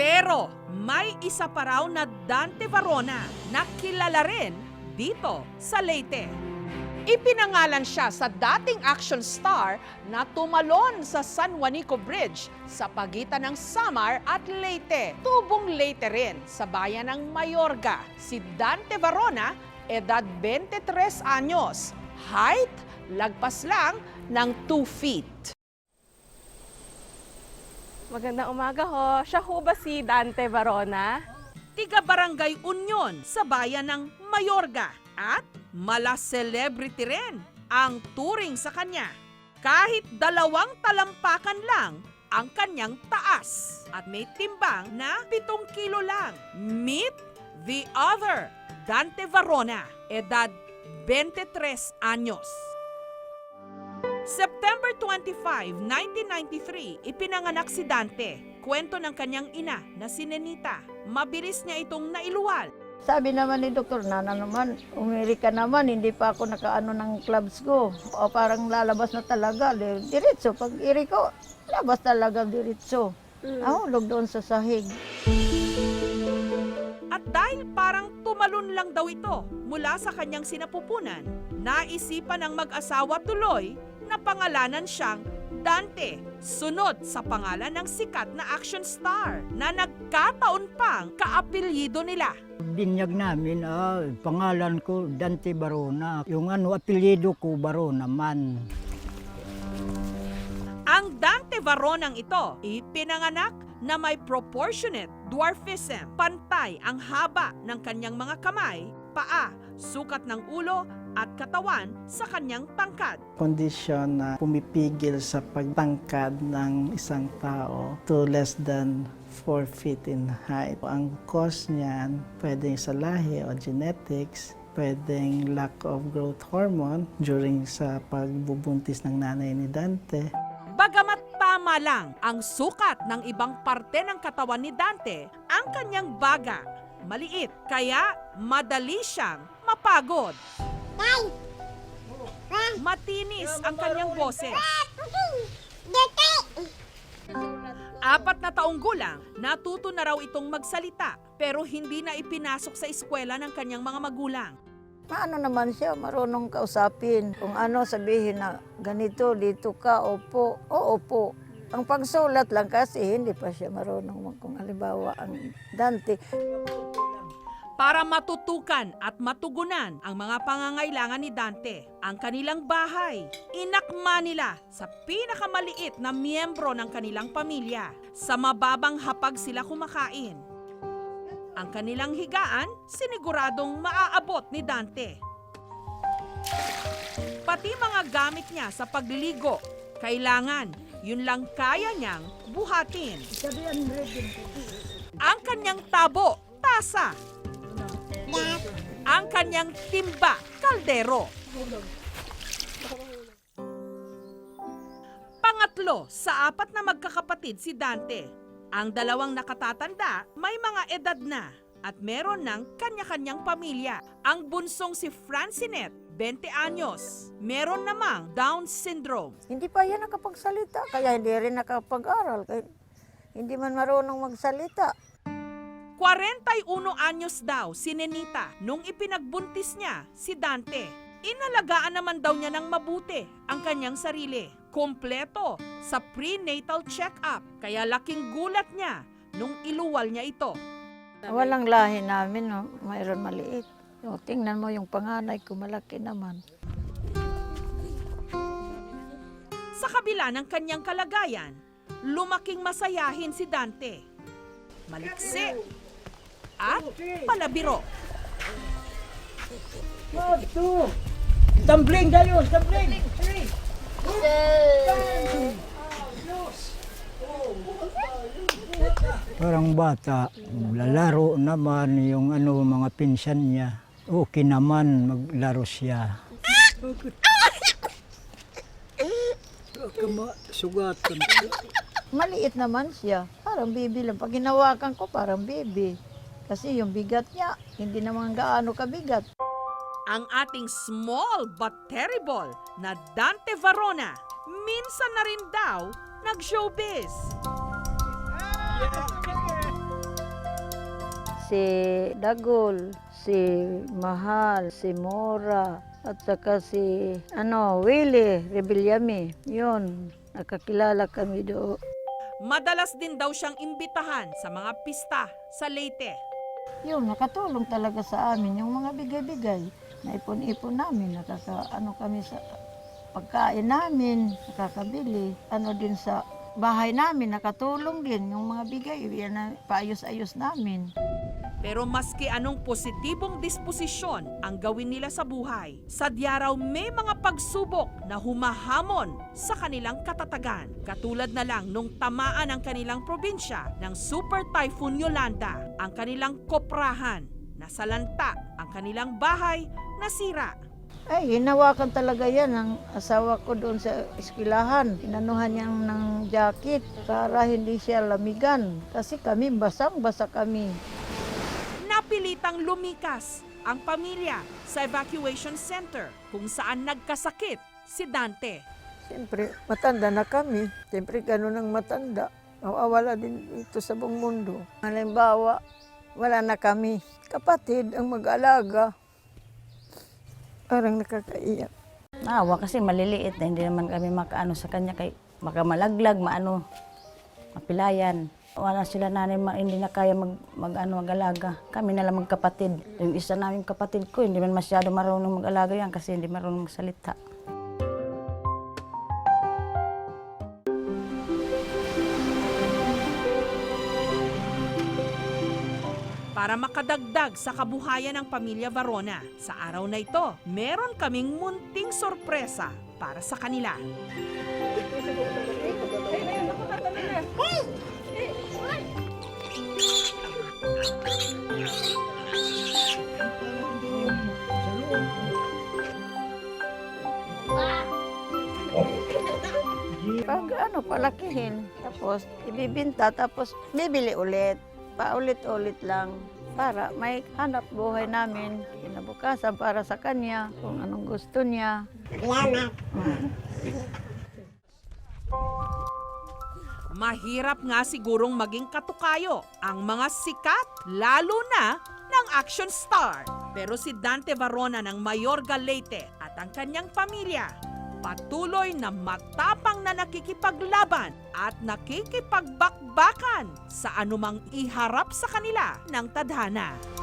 Pero may isa pa raw na Dante Varona na kilala rin dito sa Leyte. Ipinangalan siya sa dating action star na tumalon sa San Juanico Bridge sa pagitan ng Samar at Leyte. Tubong Leyte rin sa bayan ng Mayorga. Si Dante Varona, edad 23 anyos. Height, lagpas lang ng 2 feet. Magandang umaga ho. Siya ho ba si Dante Varona? Tiga Barangay Union sa bayan ng Mayorga at mala celebrity rin ang turing sa kanya. Kahit dalawang talampakan lang ang kanyang taas at may timbang na 7 kilo lang. Meet the other, Dante Varona, edad 23 anyos. September 25, 1993, ipinanganak si Dante. Kwento ng kanyang ina na si Nenita. Mabilis niya itong nailuwal. Sabi naman ni Doktor, Nana naman, umiri ka naman, hindi pa ako nakaano ng clubs ko. O parang lalabas na talaga, di- diretso. Pag iri ko, labas talaga diretso. Ahulog doon sa sahig. At dahil parang tumalon lang daw ito mula sa kanyang sinapupunan, naisipan ng mag-asawa tuloy na pangalanan siyang Dante, sunod sa pangalan ng sikat na action star na nagkataon pang kaapelyido nila. Binyag namin, ah, pangalan ko Dante Barona. Yung ano, apelyido ko Barona man. Ang Dante Varonang ito, ipinanganak na may proportionate dwarfism. Pantay ang haba ng kanyang mga kamay, paa, sukat ng ulo at katawan sa kanyang tangkad. kondisyon na pumipigil sa pagtangkad ng isang tao to less than 4 feet in height. Ang cause niyan, pwedeng sa lahi o genetics, pwedeng lack of growth hormone during sa pagbubuntis ng nanay ni Dante. Bagamat tama lang ang sukat ng ibang parte ng katawan ni Dante, ang kanyang baga maliit kaya madali siyang mapagod. Matinis ang kanyang boses. Apat na taong gulang, natuto na raw itong magsalita pero hindi na ipinasok sa eskwela ng kanyang mga magulang. Paano naman siya marunong kausapin? Kung ano sabihin na ganito, dito ka, opo, o opo. Ang pagsulat lang kasi hindi pa siya marunong kung halimbawa ang Dante. Para matutukan at matugunan ang mga pangangailangan ni Dante. Ang kanilang bahay, inakma nila sa pinakamaliit na miyembro ng kanilang pamilya. Sa mababang hapag sila kumakain. Ang kanilang higaan, siniguradong maaabot ni Dante. Pati mga gamit niya sa pagligo, kailangan yun lang kaya niyang buhatin. Ang kanyang tabo, tasa, ang kanyang timba, kaldero. Pangatlo sa apat na magkakapatid si Dante. Ang dalawang nakatatanda may mga edad na at meron ng kanya-kanyang pamilya. Ang bunsong si Francinet, 20 anyos, meron namang Down syndrome. Hindi pa yan nakapagsalita, kaya hindi rin nakapag-aral. Kaya hindi man marunong magsalita. 41 anyos daw si Nenita nung ipinagbuntis niya si Dante. Inalagaan naman daw niya ng mabuti ang kanyang sarili. Kompleto sa prenatal check-up. Kaya laking gulat niya nung iluwal niya ito. Walang lahi namin, no? mayroon maliit. O, tingnan mo yung panganay ko, malaki naman. Sa kabila ng kanyang kalagayan, lumaking masayahin si Dante. Maliksi at palabiro. Tumbling dayon, tumbling! Parang bata, lalaro naman yung ano mga pinsan niya. Okay naman maglaro siya. Kama, sugatan. Maliit naman siya, parang baby lang. Pag hinawakan ko, parang baby. Kasi yung bigat niya, hindi naman gaano kabigat. ang ating small but terrible na Dante Varona. Minsan na rin daw nag-showbiz. si Dagol, si Mahal, si Mora, at saka si ano, Willie Rebillame. Yun, nakakilala kami doon. Madalas din daw siyang imbitahan sa mga pista sa Leyte. Yun, nakatulong talaga sa amin yung mga bigay-bigay. Naipon-ipon namin, nakaka, ano kami sa pagkain namin, nakakabili. Ano din sa bahay namin, nakatulong din yung mga bigay, yan na paayos-ayos namin. Pero maski anong positibong disposisyon ang gawin nila sa buhay, sadya raw may mga pagsubok na humahamon sa kanilang katatagan. Katulad na lang nung tamaan ang kanilang probinsya ng Super Typhoon Yolanda, ang kanilang koprahan, nasalanta ang kanilang bahay, nasira. Ay, hinawakan talaga yan ng asawa ko doon sa eskwelahan. Inanuhan niya ng jacket para hindi siya lamigan. Kasi kami, basang-basa kami. Napilitang lumikas ang pamilya sa evacuation center kung saan nagkasakit si Dante. Siyempre, matanda na kami. Siyempre, ganun ang matanda. Mawawala din ito sa buong mundo. Halimbawa, wala na kami. Kapatid ang mag-alaga. Parang nakakaiyak. Naawa kasi maliliit na hindi naman kami makaano sa kanya kay makamalaglag, maano, mapilayan. Wala sila nanay, ma- hindi na kaya mag, mag, ano, mag-alaga. Kami na lang magkapatid. Yung isa namin kapatid ko, hindi man masyado marunong mag-alaga yan kasi hindi marunong magsalita. Para makadagdag sa kabuhayan ng pamilya Varona, sa araw na ito, meron kaming munting sorpresa para sa kanila. Pag ano, palakihin. Tapos, ibibinta. Tapos, bibili ulit. Paulit-ulit lang. Para may hanap buhay namin. Kinabukasan para sa kanya. Kung anong gusto niya. Mahirap nga sigurong maging katukayo ang mga sikat, lalo na ng action star. Pero si Dante Varona ng Mayorga Leyte at ang kanyang pamilya patuloy na matapang na nakikipaglaban at nakikipagbakbakan sa anumang iharap sa kanila ng tadhana.